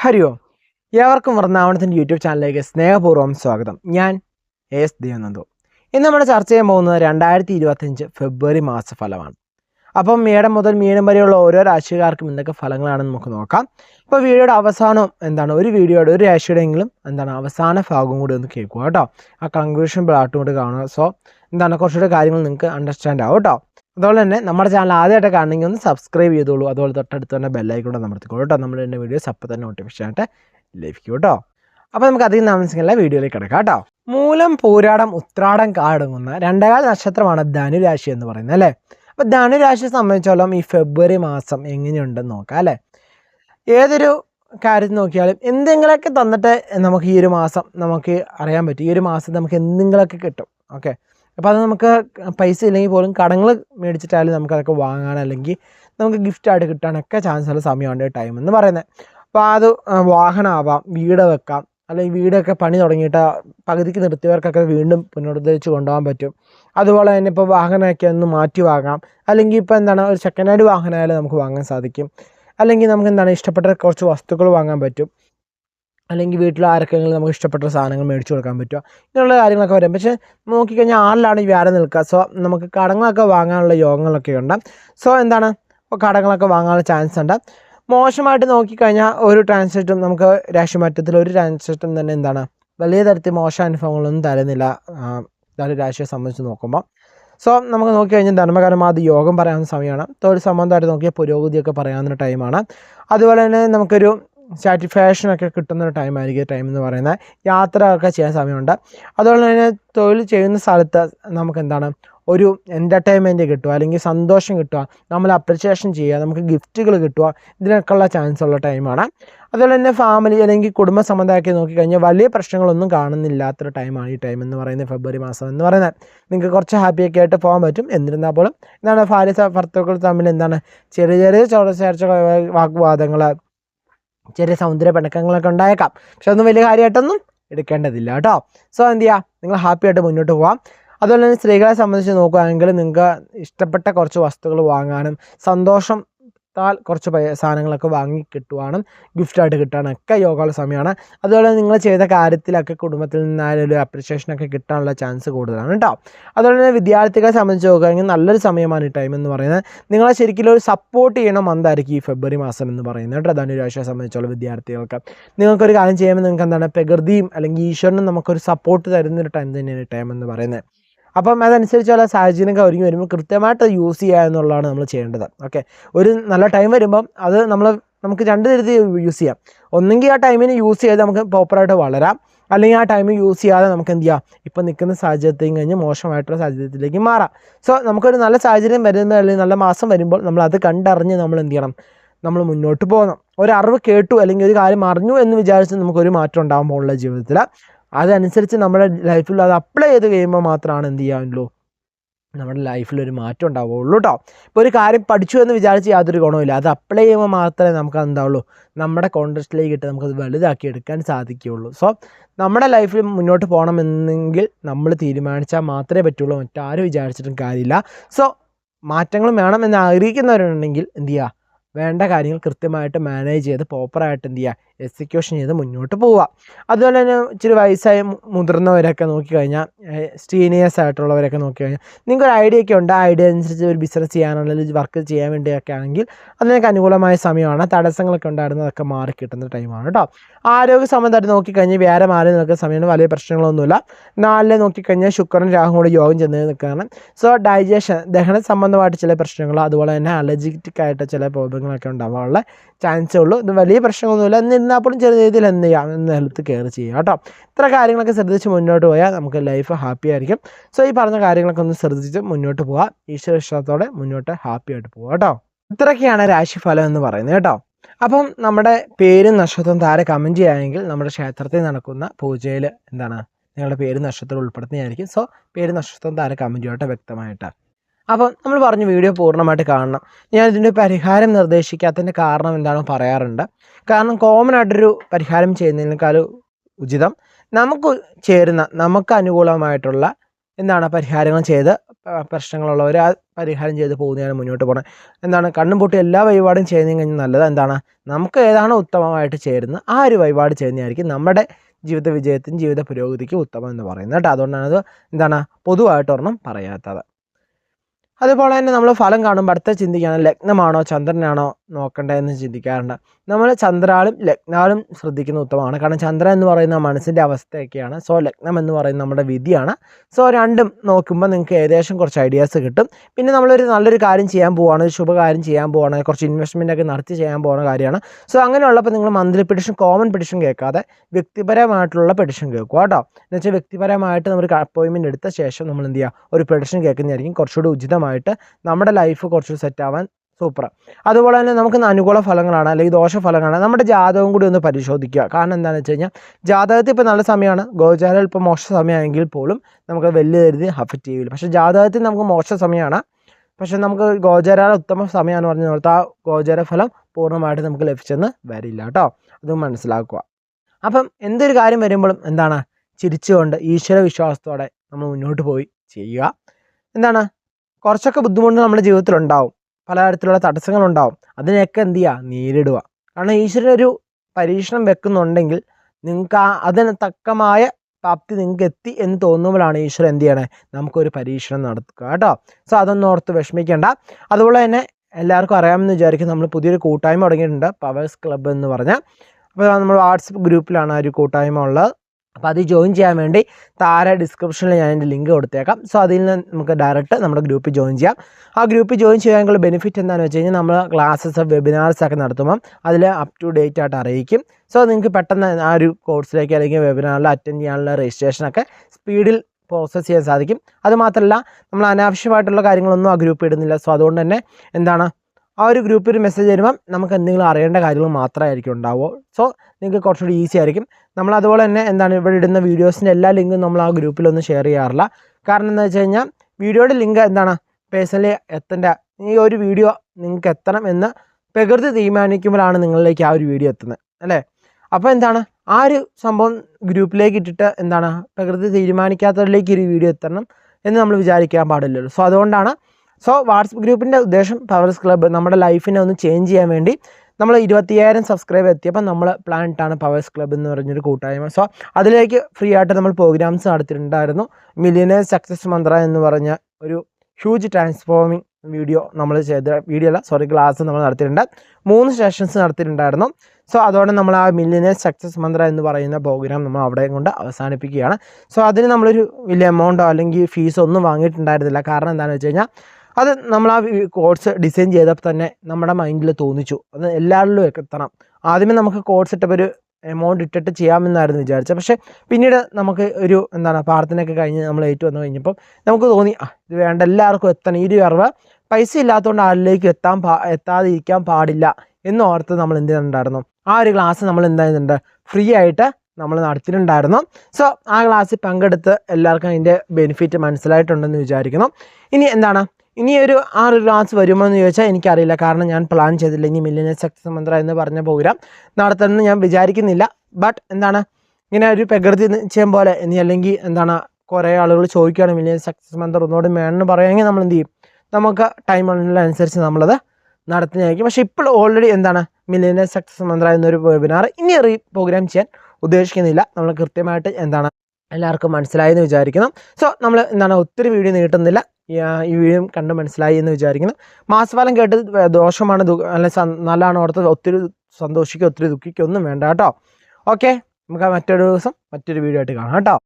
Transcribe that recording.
ഹരി ഓം ഏവർക്കും വൃന്ദാവനത്തിന്റെ യൂട്യൂബ് ചാനലിലേക്ക് സ്നേഹപൂർവം സ്വാഗതം. ഞാൻ എസ് ദേവനന്ദു ഇന്ന് നമ്മൾ ചർച്ച ചെയ്യാൻ പോകുന്നത് രണ്ടായിരത്തി ഇരുപത്തഞ്ച് ഫെബ്രുവരി മാസ ഫലമാണ് അപ്പം മേടം മുതൽ മീനം വരെയുള്ള ഓരോ രാശിക്കാർക്കും എന്തൊക്കെ ഫലങ്ങളാണെന്ന് നമുക്ക് നോക്കാം. അപ്പോൾ വീഡിയോയുടെ അവസാനം എന്താണ്? ഒരു വീഡിയോയുടെ ഒരു രാശിയുടെയെങ്കിലും എന്താണ് അവസാന ഭാഗം കൂടി ഒന്ന് കേൾക്കുക കേട്ടോ. ആ കൺക്ലൂഷൻ പാട്ടും കൂടി കാണുക. സോ എന്താണ്? കുറച്ചുകൂടി കാര്യങ്ങൾ നിങ്ങൾക്ക് അണ്ടർസ്റ്റാൻഡ് ആവും കേട്ടോ. അതുപോലെ തന്നെ നമ്മുടെ ചാനൽ ആദ്യമായിട്ട് കാണണമെങ്കിൽ ഒന്ന് സബ്സ്ക്രൈബ് ചെയ്തോളൂ. അതുപോലെ തൊട്ടടുത്ത് തന്നെ ബെല്ലൈക്കൂടെ അമർത്തിക്കോളൂ കേട്ടോ. നമ്മൾ എന്റെ വീഡിയോസ് അപ്പോൾ തന്നെ നോട്ടിഫിക്കേഷൻ ആയിട്ട് ലഭിക്കും കേട്ടോ. അപ്പോൾ നമുക്ക് അധികം താമസിക്കുന്ന വീഡിയോയിലേക്ക് കിടക്കാം കേട്ടോ. മൂലം പോരാടം ഉത്രാടം കാടുങ്ങുന്ന രണ്ടേകാൽ നക്ഷത്രമാണ് ധനുരാശി എന്ന് പറയുന്നത് അല്ലേ? അപ്പോൾ ധനുരാശിയെ സംബന്ധിച്ചോളം ഈ ഫെബ്രുവരി മാസം എങ്ങനെയുണ്ടെന്ന് നോക്കാം അല്ലേ? ഏതൊരു കാര്യത്തിൽ നോക്കിയാലും എന്തെങ്കിലുമൊക്കെ തന്നിട്ട് നമുക്ക് ഈ ഒരു മാസം നമുക്ക് അറിയാൻ പറ്റും. ഈ ഒരു മാസം നമുക്ക് എന്തെങ്കിലുമൊക്കെ കിട്ടും. ഓക്കെ അപ്പോൾ അത് നമുക്ക് പൈസ ഇല്ലെങ്കിൽ പോലും കടങ്ങൾ മേടിച്ചിട്ടായാലും നമുക്കതൊക്കെ വാങ്ങാൻ അല്ലെങ്കിൽ നമുക്ക് ഗിഫ്റ്റായിട്ട് കിട്ടാനൊക്കെ ചാൻസ് ഉള്ള സമയമാണ് ടൈം എന്ന് പറയുന്നത്. അപ്പോൾ അത് വാഹനമാവാം വീട് വെക്കാം അല്ലെങ്കിൽ വീടൊക്കെ പണി തുടങ്ങിയിട്ട് പകുതിക്ക് നിർത്തിയവർക്കൊക്കെ വീണ്ടും പുനരുദ്ധരിച്ച് കൊണ്ടുപോകാൻ പറ്റും. അതുപോലെ തന്നെ ഇപ്പോൾ വാഹനമൊക്കെ ഒന്ന് മാറ്റി വാങ്ങാം. അല്ലെങ്കിൽ ഇപ്പോൾ എന്താണ് ഒരു സെക്കൻഡ് ഹാൻഡ് വാഹനമായാലും നമുക്ക് വാങ്ങാൻ സാധിക്കും. അല്ലെങ്കിൽ നമുക്ക് എന്താണ് ഇഷ്ടപ്പെട്ട കുറച്ച് വസ്തുക്കൾ വാങ്ങാൻ പറ്റും. അല്ലെങ്കിൽ വീട്ടിൽ ആർക്കെങ്കിലും നമുക്ക് ഇഷ്ടപ്പെട്ട സാധനങ്ങൾ മേടിച്ചു കൊടുക്കാൻ പറ്റുക. ഇങ്ങനെയുള്ള കാര്യങ്ങളൊക്കെ വരും. പക്ഷേ നോക്കിക്കഴിഞ്ഞാൽ ആളിലാണ് ഈ വ്യാരം നിൽക്കുക? സോ നമുക്ക് കടങ്ങളൊക്കെ വാങ്ങാനുള്ള യോഗങ്ങളൊക്കെ ഉണ്ട്. സോ എന്താണ്? കടങ്ങളൊക്കെ വാങ്ങാനുള്ള ചാൻസ് ഉണ്ട്. മോശമായിട്ട് നോക്കിക്കഴിഞ്ഞാൽ ഒരു ട്രാൻസ്ലേറ്റും നമുക്ക് രാശിമാറ്റത്തിൽ ഒരു ട്രാൻസ്ലേറ്റും തന്നെ എന്താണ്? വലിയ തരത്തിൽ മോശം അനുഭവങ്ങളൊന്നും തരുന്നില്ല. രാശിയെ സംബന്ധിച്ച് നോക്കുമ്പോൾ. സോ നമുക്ക് നോക്കിക്കഴിഞ്ഞാൽ ധർമ്മകരമാത് യോഗം പറയാവുന്ന സമയമാണ്. തൊഴിൽ സംബന്ധമായിട്ട് നോക്കിയാൽ പുരോഗതിയൊക്കെ പറയാവുന്ന ടൈമാണ് അതുപോലെ തന്നെ നമുക്കൊരു സാറ്റിസ്ഫാക്ഷൻ ഒക്കെ കിട്ടുന്ന ഒരു ടൈമായിരിക്കും ടൈം എന്ന് പറയുന്നത്. യാത്ര ഒക്കെ ചെയ്യാൻ സമയമുണ്ട്. അതുപോലെ തന്നെ തൊഴിൽ ചെയ്യുന്ന സ്ഥലത്ത് നമുക്ക് എന്താണ്? ഒരു എന്റർടൈൻമെന്റ് കിട്ടുക അല്ലെങ്കിൽ സന്തോഷം കിട്ടുക നമ്മൾ അപ്രിസിയേഷൻ ചെയ്യുക നമുക്ക് ഗിഫ്റ്റുകൾ കിട്ടുക ഇതിനൊക്കെയുള്ള ചാൻസ് ഉള്ള ടൈമാണ് അതുപോലെ തന്നെ ഫാമിലി അല്ലെങ്കിൽ കുടുംബ സംബന്ധമാക്കി നോക്കിക്കഴിഞ്ഞാൽ വലിയ പ്രശ്നങ്ങളൊന്നും കാണുന്നില്ലാത്തൊരു ടൈമാണ് ഈ ടൈം എന്ന് പറയുന്നത് ഫെബ്രുവരി മാസം എന്ന് പറയുന്നത്. നിങ്ങൾക്ക് കുറച്ച് ഹാപ്പിയൊക്കെ ആയിട്ട് പോകാൻ പറ്റും. എന്നിരുന്നാൽ പോലും എന്താണ് ഭാര്യ ഭർത്താക്കൾ തമ്മിൽ എന്താണ്? ചെറിയ ചെറിയ ചോർച്ച വാഗ്വാദങ്ങൾ ചെറിയ സൗന്ദര്യ പിണക്കങ്ങളൊക്കെ ഉണ്ടായേക്കാം. പക്ഷെ ഒന്നും വലിയ കാര്യമായിട്ടൊന്നും എടുക്കേണ്ടതില്ല കേട്ടോ. സോ എന്ത് ചെയ്യുക നിങ്ങൾ ഹാപ്പി ആയിട്ട് മുന്നോട്ട് പോകാം അതുപോലെ തന്നെ സ്ത്രീകളെ സംബന്ധിച്ച് നോക്കുകയാണെങ്കിൽ നിങ്ങൾക്ക് ഇഷ്ടപ്പെട്ട കുറച്ച് വസ്തുക്കൾ വാങ്ങാനും സന്തോഷം താൽ കുറച്ച് സാധനങ്ങളൊക്കെ വാങ്ങി കിട്ടുവാണ് ഗിഫ്റ്റായിട്ട് കിട്ടുകയാണ് ഒക്കെ യോഗമുള്ള സമയമാണ്. അതുപോലെ നിങ്ങൾ ചെയ്ത കാര്യത്തിലൊക്കെ കുടുംബത്തിൽ നിന്നായാലും ഒരു അപ്രിസിയേഷനൊക്കെ കിട്ടാനുള്ള ചാൻസ് കൂടുതലാണ് കേട്ടോ അതുപോലെ തന്നെ വിദ്യാർത്ഥികളെ സംബന്ധിച്ച് നോക്കുകയാണെങ്കിൽ നല്ലൊരു സമയമാണ് ഈ ടൈം എന്ന് പറയുന്നത്. നിങ്ങളെ ശരിക്കും ഒരു സപ്പോർട്ട് ചെയ്യണ മന്തായിരിക്കും ഈ ഫെബ്രുവരി മാസം എന്ന് പറയുന്നത് കേട്ടോ ധനുരാശിയെ സംബന്ധിച്ചുള്ള വിദ്യാർത്ഥികൾക്ക്. നിങ്ങൾക്കൊരു കാര്യം ചെയ്യുമ്പോൾ നിങ്ങൾക്ക് എന്താണ്? പ്രകൃതിയും അല്ലെങ്കിൽ ഈശ്വരനും നമുക്കൊരു സപ്പോർട്ട് തരുന്നൊരു ടൈം തന്നെയാണ് ഈ ടൈം എന്ന് പറയുന്നത്. അപ്പം അതനുസരിച്ചുള്ള സാഹചര്യം ഒരുങ്ങി വരുമ്പോൾ കൃത്യമായിട്ട് യൂസ് ചെയ്യുക എന്നുള്ളതാണ് നമ്മൾ ചെയ്യേണ്ടത്. ഓക്കെ? ഒരു നല്ല ടൈം വരുമ്പം അത് നമ്മൾ നമുക്ക് രണ്ട് തരത്തിൽ യൂസ് ചെയ്യാം. ഒന്നെങ്കിൽ ആ ടൈമിന് യൂസ് ചെയ്ത് നമുക്ക് പ്രോപ്പറായിട്ട് വളരാം. അല്ലെങ്കിൽ ആ ടൈം യൂസ് ചെയ്യാതെ നമുക്ക് എന്ത് ചെയ്യാം? ഇപ്പം നിൽക്കുന്ന സാഹചര്യത്തിൽ കഴിഞ്ഞ് മോശമായിട്ടുള്ള സാഹചര്യത്തിലേക്ക് മാറാം. സോ നമുക്കൊരു നല്ല സാഹചര്യം വരുന്ന അല്ലെങ്കിൽ നല്ല മാസം വരുമ്പോൾ നമ്മൾ അത് കണ്ടറിഞ്ഞ് നമ്മൾ എന്ത് ചെയ്യണം? നമ്മൾ മുന്നോട്ട് പോകണം. ഒരു അറിവ് കേട്ടു അല്ലെങ്കിൽ ഒരു കാര്യം അറിഞ്ഞു എന്ന് വിചാരിച്ച് നമുക്കൊരു മാറ്റം ഉണ്ടാകാൻ പോകുള്ള ജീവിതത്തിൽ അതനുസരിച്ച് നമ്മുടെ ലൈഫിൽ അത് അപ്ലൈ ചെയ്ത് കഴിയുമ്പോൾ മാത്രമാണ് എന്ത് ചെയ്യാനുള്ളൂ? നമ്മുടെ ലൈഫിൽ ഒരു മാറ്റം ഉണ്ടാവുള്ളൂ കേട്ടോ ഇപ്പോൾ ഒരു കാര്യം പഠിച്ചു എന്ന് വിചാരിച്ച് യാതൊരു ഗുണമില്ല അത് അപ്ലൈ ചെയ്യുമ്പോൾ മാത്രമേ നമുക്ക് എന്താവുള്ളൂ. നമ്മുടെ കോൺടസ്റ്റിലേക്ക് ഇട്ട് നമുക്കത് വലുതാക്കി എടുക്കാൻ സാധിക്കുകയുള്ളൂ. സോ നമ്മുടെ ലൈഫിൽ മുന്നോട്ട് പോകണമെന്നെങ്കിൽ നമ്മൾ തീരുമാനിച്ചാൽ മാത്രമേ പറ്റുള്ളൂ. മറ്റാരും വിചാരിച്ചിട്ടും കാര്യമില്ല. സോ മാറ്റങ്ങൾ വേണമെന്ന് ആഗ്രഹിക്കുന്നവരുണ്ടെങ്കിൽ എന്ത് ചെയ്യുക? വേണ്ട കാര്യങ്ങൾ കൃത്യമായിട്ട് മാനേജ് ചെയ്ത് പ്രോപ്പറായിട്ട് എന്ത് ചെയ്യുക? എക്സിക്യൂഷൻ ചെയ്ത് മുന്നോട്ട് പോവുക. അതുപോലെ തന്നെ ഇച്ചിരി വയസ്സായ മുതിർന്നവരൊക്കെ നോക്കിക്കഴിഞ്ഞാൽ സീനിയേഴ്സ് ആയിട്ടുള്ളവരൊക്കെ നോക്കിക്കഴിഞ്ഞാൽ നിങ്ങൾക്ക് ഒരു ഐഡിയ ഒക്കെ ഉണ്ട്? ആ ഐഡിയ അനുസരിച്ച് ഒരു ബിസിനസ് ചെയ്യാനുള്ള വർക്ക് ചെയ്യാൻ വേണ്ടിയൊക്കെ ആണെങ്കിൽ അതിനൊക്കെ അനുകൂലമായ സമയമാണ്. തടസ്സങ്ങളൊക്കെ ഉണ്ടായിരുന്നതൊക്കെ മാറി കിട്ടുന്ന ടൈമാണ് കേട്ടോ ആരോഗ്യ സംബന്ധമായിട്ട് നോക്കിക്കഴിഞ്ഞാൽ വേറെ മാറി നിൽക്കുന്ന സമയമാണ് വലിയ പ്രശ്നങ്ങളൊന്നുമില്ല. നാലിലെ നോക്കിക്കഴിഞ്ഞാൽ ശുക്രൻ രാഹു കൂടി യോഗം ചെന്ന് നിൽക്കുകയാണ്. സോ ഡൈജഷൻ ദഹന സംബന്ധമായിട്ട് ചില പ്രശ്നങ്ങൾ അതുപോലെ തന്നെ അലർജിറ്റിക് ആയിട്ട് ചില പ്രോബ്ലങ്ങളൊക്കെ ഉണ്ടാവാനുള്ള ചാൻസേ ഉള്ളൂ. ഇത് വലിയ പ്രശ്നമൊന്നുമില്ല പോലും ചെറിയ രീതിയിൽ എന്ത് ചെയ്യാം? എന്ന് ഹെൽത്ത് കെയർ ചെയ്യുക കേട്ടോ. ഇത്ര കാര്യങ്ങളൊക്കെ ശ്രദ്ധിച്ച് മുന്നോട്ട് പോയാൽ നമുക്ക് ലൈഫ് ഹാപ്പി ആയിരിക്കും. സോ ഈ പറഞ്ഞ കാര്യങ്ങളൊക്കെ ഒന്ന് ശ്രദ്ധിച്ച് മുന്നോട്ട് പോകാം ഈശ്വര വിശ്വാസത്തോടെ മുന്നോട്ട് ഹാപ്പി ആയിട്ട് പോവുക കേട്ടോ. ഇത്രയൊക്കെയാണ് രാശിഫലം എന്ന് പറയുന്നത് കേട്ടോ. അപ്പം നമ്മുടെ പേരും നക്ഷത്രവും താരെ കമന്റ് ചെയ്യുകയാണെങ്കിൽ നമ്മുടെ ക്ഷേത്രത്തിൽ നടക്കുന്ന പൂജയിൽ എന്താണ്? നിങ്ങളുടെ പേര് നക്ഷത്രം ഉൾപ്പെടുത്തുന്നതായിരിക്കും. സോ പേര് നക്ഷത്രം താരെ കമന്റ് ചെയ്യട്ടെ വ്യക്തമായിട്ട്. അപ്പം നമ്മൾ പറഞ്ഞ് വീഡിയോ പൂർണമായിട്ട് കാണണം. ഞാൻ ഇതിന്റെ പരിഹാരം നിർദ്ദേശിക്കാത്തതിന്റെ കാരണം എന്താണോ പറയാറുണ്ട്. കാരണം കോമൺ ആയിട്ടൊരു പരിഹാരം ചെയ്യുന്നതിനേക്കാൾ ഉചിതം നമുക്ക് ചേരുന്ന നമുക്ക് അനുകൂലമായിട്ടുള്ള എന്താണ് പരിഹാരങ്ങൾ ചെയ്ത് പ്രശ്നങ്ങളുള്ളവർ ആ പരിഹാരം ചെയ്ത് പോകുന്നതാണ് മുന്നോട്ട് പോകണം എന്താണ് കണ്ണും പൊട്ടി എല്ലാ വഴിപാടും ചെയ്യുന്നതിന് കഴിഞ്ഞാൽ നല്ലത് എന്താണ്? നമുക്ക് ഏതാണ് ഉത്തമമായിട്ട് ചേരുന്ന ആ ഒരു വഴിപാട് ചെയ്യുന്നതായിരിക്കും നമ്മുടെ ജീവിത വിജയത്തിനും ജീവിത പുരോഗതിക്കും ഉത്തമം എന്ന് പറയുന്നത് കേട്ടോ. അതുകൊണ്ടാണ് അത് എന്താണ് പൊതുവായിട്ട് ഒരെണ്ണം പറയാത്തത്. അതുപോലെ തന്നെ നമ്മൾ ഫലം കാണുമ്പോൾ അടുത്ത ചിന്തിക്കുകയാണ് ലഗ്നമാണോ ചന്ദ്രനാണോ നോക്കേണ്ടതെന്ന് ചിന്തിക്കാറുണ്ട്. നമ്മൾ ചന്ദ്രാളും ലഗ്നാളും ശ്രദ്ധിക്കുന്ന ഉത്തമമാണ്. കാരണം ചന്ദ്രൻ എന്ന് പറയുന്ന മനസ്സിന്റെ അവസ്ഥയൊക്കെയാണ്. സോ ലഗ്നം എന്ന് പറയുന്ന നമ്മുടെ വിധിയാണ്. സോ രണ്ടും നോക്കുമ്പോൾ നിങ്ങൾക്ക് ഏകദേശം കുറച്ച് ഐഡിയാസ് കിട്ടും. പിന്നെ നമ്മളൊരു നല്ലൊരു കാര്യം ചെയ്യാൻ പോവുകയാണ് ഒരു ശുഭകാര്യം ചെയ്യാൻ പോവുകയാണ് കുറച്ച് ഇൻവെസ്റ്റ്മെന്റ് ഒക്കെ നടത്തി ചെയ്യാൻ പോകുന്ന കാര്യമാണ്. സോ അങ്ങനെയുള്ളപ്പോൾ നിങ്ങൾ മന്ത്ലി പെഡിഷൻ കോമൺ പെഡിഷൻ കേൾക്കാതെ വ്യക്തിപരമായിട്ടുള്ള പെഡിഷൻ കേൾക്കുക കേട്ടോ. എന്ന് വെച്ചാൽ വ്യക്തിപരമായിട്ട് നമ്മൾ അപ്പോയിൻമെന്റ് എടുത്ത ശേഷം നമ്മൾ എന്ത് ചെയ്യുക? ഒരു പെഡിഷൻ കേൾക്കുന്നതായിരിക്കും കുറച്ചുകൂടി ഉചിതമായിട്ട് നമ്മുടെ ലൈഫ് കുറച്ചുകൂടി സെറ്റ് ആവാൻ സൂപ്പർ. അതുപോലെ തന്നെ നമുക്ക് അനുകൂല ഫലങ്ങളാണ് അല്ലെങ്കിൽ ദോഷഫലങ്ങളാണ് നമ്മുടെ ജാതകം കൂടി ഒന്ന് പരിശോധിക്കുക. കാരണം എന്താണെന്ന് വെച്ച് കഴിഞ്ഞാൽ ജാതകത്തിൽ ഇപ്പോൾ നല്ല സമയമാണ്. ഗോചാരം ഇപ്പോൾ മോശ സമയമാണെങ്കിൽ പോലും നമുക്ക് വലിയ രീതിയിൽ അഫക്റ്റ് ചെയ്യില്ല പക്ഷേ ജാതകത്തിൽ നമുക്ക് മോശ സമയമാണ്. പക്ഷേ നമുക്ക് ഗോചര ഉത്തമ സമയമാണെന്ന് പറഞ്ഞ പോലത്തെ ആ ഗോചര ഫലം പൂർണമായിട്ട് നമുക്ക് ലഭിച്ചെന്ന് വരില്ല കേട്ടോ. അത് മനസ്സിലാക്കുക. അപ്പം എന്തൊരു കാര്യം വരുമ്പോഴും എന്താണ്? ചിരിച്ചുകൊണ്ട് ഈശ്വര വിശ്വാസത്തോടെ നമ്മൾ മുന്നോട്ട് പോയി ചെയ്യുക. എന്താണ്? കുറച്ചൊക്കെ ബുദ്ധിമുട്ട് നമ്മുടെ ജീവിതത്തിലുണ്ടാവും പലതരത്തിലുള്ള തടസ്സങ്ങളുണ്ടാവും. അതിനെയൊക്കെ എന്ത് ചെയ്യുക? നേരിടുക. കാരണം ഈശ്വരൻ ഒരു പരീക്ഷണം വെക്കുന്നുണ്ടെങ്കിൽ നിങ്ങൾക്ക് ആ അതിന് തക്കമായ പ്രാപ്തി നിങ്ങൾക്ക് എത്തി എന്ന് തോന്നുമ്പോഴാണ് ഈശ്വരൻ എന്ത് ചെയ്യണേ? നമുക്കൊരു പരീക്ഷണം നടത്തുക കേട്ടോ. സോ അതൊന്നും ഓർത്ത് വിഷമിക്കേണ്ട. അതുപോലെ തന്നെ എല്ലാവർക്കും അറിയാമെന്ന് വിചാരിക്കും നമ്മൾ പുതിയൊരു കൂട്ടായ്മ തുടങ്ങിയിട്ടുണ്ട്. പവേഴ്സ് ക്ലബ്ബ് എന്ന് പറഞ്ഞ അപ്പോൾ നമ്മൾ വാട്സപ്പ് ഗ്രൂപ്പിലാണ് ആ ഒരു കൂട്ടായ്മ ഉള്ളത്. അപ്പോൾ അത് ജോയിൻ ചെയ്യാൻ വേണ്ടി താഴെ ഡിസ്ക്രിപ്ഷനിൽ ഞാൻ എന്റെ ലിങ്ക് കൊടുത്തേക്കാം. സോ അതിൽ നിന്ന് നമുക്ക് ഡയറക്റ്റ് നമ്മുടെ ഗ്രൂപ്പിൽ ജോയിൻ ചെയ്യാം. ആ ഗ്രൂപ്പിൽ ജോയിൻ ചെയ്യാനുള്ള ബെനിഫിറ്റ് എന്താണെന്ന് വെച്ച് കഴിഞ്ഞാൽ നമ്മൾ ക്ലാസ്സസ് വെബിനാർസ് ഒക്കെ നടത്തുമ്പം അതിൽ അപ് ടു ഡേറ്റ് ആയിട്ട് അറിയിക്കും. സോ നിങ്ങൾക്ക് പെട്ടെന്ന് ആ ഒരു കോഴ്സിലേക്ക് അല്ലെങ്കിൽ വെബിനാറിൽ അറ്റൻഡ് ചെയ്യാനുള്ള രജിസ്ട്രേഷനൊക്കെ സ്പീഡിൽ പ്രോസസ്സ് ചെയ്യാൻ സാധിക്കും. അതുമാത്രമല്ല നമ്മൾ അനാവശ്യമായിട്ടുള്ള കാര്യങ്ങളൊന്നും ആ ഗ്രൂപ്പ് ഇടുന്നില്ല. സോ അതുകൊണ്ട് തന്നെ എന്താണ് ആ ഒരു ഗ്രൂപ്പിൽ മെസ്സേജ് വരുമ്പം നമുക്ക് എന്തെങ്കിലും അറിയേണ്ട കാര്യങ്ങൾ മാത്രമായിരിക്കും ഉണ്ടാവുക. സോ നിങ്ങൾക്ക് കുറച്ചുകൂടി ഈസി ആയിരിക്കും. നമ്മൾ അതുപോലെ തന്നെ എന്താണ് ഇവിടെ ഇടുന്ന വീഡിയോസിന്റെ എല്ലാ ലിങ്കും നമ്മൾ ആ ഗ്രൂപ്പിലൊന്നും ഷെയർ ചെയ്യാറില്ല. കാരണം എന്താ വെച്ച് കഴിഞ്ഞാൽ വീഡിയോയുടെ ലിങ്ക് എന്താണ്? പേഴ്സണലി എത്തേണ്ട ഈ ഒരു വീഡിയോ നിങ്ങൾക്ക് എത്തണം എന്ന് പ്രകൃതി തീരുമാനിക്കുമ്പോഴാണ് നിങ്ങളിലേക്ക് ആ ഒരു വീഡിയോ എത്തുന്നത്. അല്ലേ? അപ്പോൾ എന്താണ്? ആ ഒരു സംഭവം ഗ്രൂപ്പിലേക്ക് ഇട്ടിട്ട് എന്താണ്? പ്രകൃതി തീരുമാനിക്കാത്തവരിലേക്ക് ഒരു വീഡിയോ എത്തണം എന്ന് നമ്മൾ വിചാരിക്കാൻ പാടില്ലല്ലോ. സോ അതുകൊണ്ടാണ് സോ വാട്സപ്പ് ഗ്രൂപ്പിന്റെ ഉദ്ദേശം പവേഴ്സ് ക്ലബ്ബ് നമ്മുടെ ലൈഫിനെ ഒന്ന് ചേഞ്ച് ചെയ്യാൻ വേണ്ടി നമ്മൾ ഇരുപത്തിയായിരം സബ്സ്ക്രൈബ് എത്തിയപ്പോൾ നമ്മൾ ഇട്ടാണ് പവേഴ്സ് ക്ലബ്ബ് എന്ന് പറഞ്ഞൊരു കൂട്ടായ്മ. സോ അതിലേക്ക് ഫ്രീ ആയിട്ട് നമ്മൾ പ്രോഗ്രാംസ് നടത്തിയിട്ടുണ്ടായിരുന്നു. മില്ലിയനേഴ്സ് സക്സസ് മന്ത്ര എന്ന് പറഞ്ഞ ഒരു ഹ്യൂജ് ട്രാൻസ്ഫോമിങ് വീഡിയോ നമ്മൾ ചെയ്ത വീഡിയോ അല്ല സോറി ക്ലാസ് നമ്മൾ നടത്തിയിട്ടുണ്ട്. മൂന്ന് സെഷൻസ് നടത്തിയിട്ടുണ്ടായിരുന്നു. സോ അതോടെ നമ്മൾ ആ മില്ലിയനേഴ്സ് സക്സസ് മന്ത്ര എന്ന് പറയുന്ന പ്രോഗ്രാം നമ്മൾ അവിടെ കൊണ്ട് അവസാനിപ്പിക്കുകയാണ്. സോ അതിന് നമ്മളൊരു വലിയ എമൗണ്ടോ അല്ലെങ്കിൽ ഫീസോ ഒന്നും വാങ്ങിയിട്ടുണ്ടായിരുന്നില്ല. കാരണം എന്താണെന്ന് വെച്ച് കഴിഞ്ഞാൽ അത് നമ്മൾ ആ കോഴ്സ് ഡിസൈൻ ചെയ്തപ്പോൾ തന്നെ നമ്മുടെ മൈൻഡിൽ തോന്നിച്ചു. അത് എല്ലാവരിലും എത്തണം. ആദ്യമേ നമുക്ക് കോഴ്സ് ഇട്ടപ്പോൾ ഒരു എമൗണ്ട് ഇട്ടിട്ട് ചെയ്യാമെന്നായിരുന്നു വിചാരിച്ചത്. പക്ഷേ പിന്നീട് നമുക്ക് ഒരു എന്താണ് പ്രാർത്ഥനയൊക്കെ കഴിഞ്ഞ് നമ്മൾ ഏറ്റു വന്നു കഴിഞ്ഞപ്പോൾ നമുക്ക് തോന്നി ആ ഇത് വേണ്ട എല്ലാവർക്കും എത്തണം. ഈ ഒരു അറിവ് പൈസ ഇല്ലാത്തതുകൊണ്ട് ആരിലേക്ക് എത്താൻ പാ എത്താതിരിക്കാൻ പാടില്ല എന്ന് ഓർത്ത് നമ്മൾ എന്ത് ചെയ്യുന്നുണ്ടായിരുന്നു ആ ഒരു ക്ലാസ് നമ്മൾ എന്താ ഫ്രീ ആയിട്ട് നമ്മൾ നടത്തിയിട്ടുണ്ടായിരുന്നു. സോ ആ ക്ലാസ്സിൽ പങ്കെടുത്ത് എല്ലാവർക്കും അതിന്റെ ബെനിഫിറ്റ് മനസ്സിലായിട്ടുണ്ടെന്ന് വിചാരിക്കുന്നു. ഇനി എന്താണ്? ഇനി ഒരു ആറ് ക്ലാസ് വരുമോ എന്ന് ചോദിച്ചാൽ എനിക്കറിയില്ല. കാരണം ഞാൻ പ്ലാൻ ചെയ്തില്ല. ഇനി മില്ലിനെ ശക്തി മന്ത്ര എന്ന് പറഞ്ഞ പ്രോഗ്രാം നടത്തണമെന്ന് ഞാൻ വിചാരിക്കുന്നില്ല. ബട്ട് എന്താണ്? ഇങ്ങനെ ഒരു പ്രകൃതി നിശ്ചയം പോലെ ഇനി അല്ലെങ്കിൽ എന്താണ്? കുറേ ആളുകൾ ചോദിക്കുകയാണ് മില്ലിയൻ സക്സസ് മന്ത്ര ഒന്നുകൂടി വേണമെന്ന് പറയുമെങ്കിൽ നമ്മൾ എന്ത് ചെയ്യും? നമുക്ക് ടൈം അനുസരിച്ച് നമ്മളത് നടത്തുന്നതായിരിക്കും. പക്ഷേ ഇപ്പോൾ ഓൾറെഡി എന്താണ്? മില്ലിയൻ സക്സസ് മന്ത്ര എന്നൊരു വെബിനാർ ഇനി പ്രോഗ്രാം ചെയ്യാൻ ഉദ്ദേശിക്കുന്നില്ല. നമ്മൾ കൃത്യമായിട്ട് എന്താണ് എല്ലാവർക്കും മനസ്സിലായെന്ന് വിചാരിക്കുന്നു. സോ നമ്മൾ എന്താണ് ഒത്തിരി വീഡിയോ നീട്ടുന്നില്ല. ഈ, വീഡിയോ കണ്ട് മനസ്സിലായി എന്ന് വിചാരിക്കുന്നു. മാസഫലം കേട്ട് ദോഷമാണ് അല്ല നല്ലതാണ് ഓർത്ത് ഒത്തിരി സന്തോഷിക്കുക ഒത്തിരി ദുഃഖിക്കുക ഒന്നും വേണ്ട കേട്ടോ. ഓക്കെ നമുക്ക് മറ്റൊരു ദിവസം മറ്റൊരു വീഡിയോ ആയിട്ട് കാണാം കേട്ടോ.